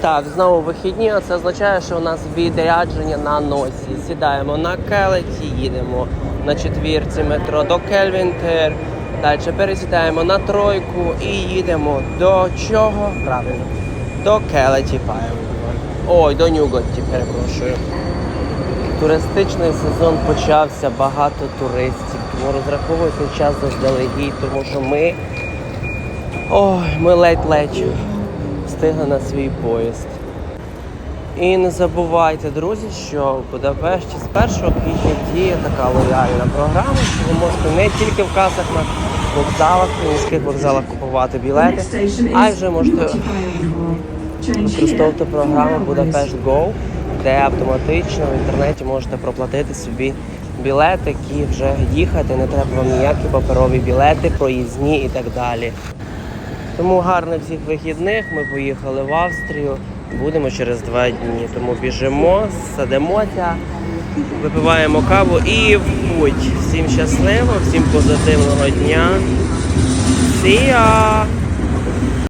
Так, знову вихідні, а це означає, що у нас відрядження на носі. Сідаємо на келеті, їдемо на четвірці метро до Кельвінтер. Далі пересідаємо на тройку і їдемо до чого? Правильно. До Келеті Паєв. Ой, до Нюготті, перепрошую. Туристичний сезон почався, багато туристів, тому розраховуйте час заздалегідь, тому що ми. Ой, ми ледь-ледь встигли на свій поїзд. І не забувайте, друзі, що в Будапешті з 1 квітня діє така лояльна програма, що ви можете не тільки в касах на вокзалах, на міських вокзалах купувати білети, а й вже можете використовувати програму Будапешт Go, де автоматично в інтернеті можете проплатити собі білети, які вже їхати, не треба вам ніякі паперові білети, проїзні і так далі. Тому гарних всіх вихідних. Ми поїхали в Австрію. Будемо через два дні. Тому біжимо, садимося, випиваємо каву і в путь. Всім щасливо, всім позитивного дня. See ya!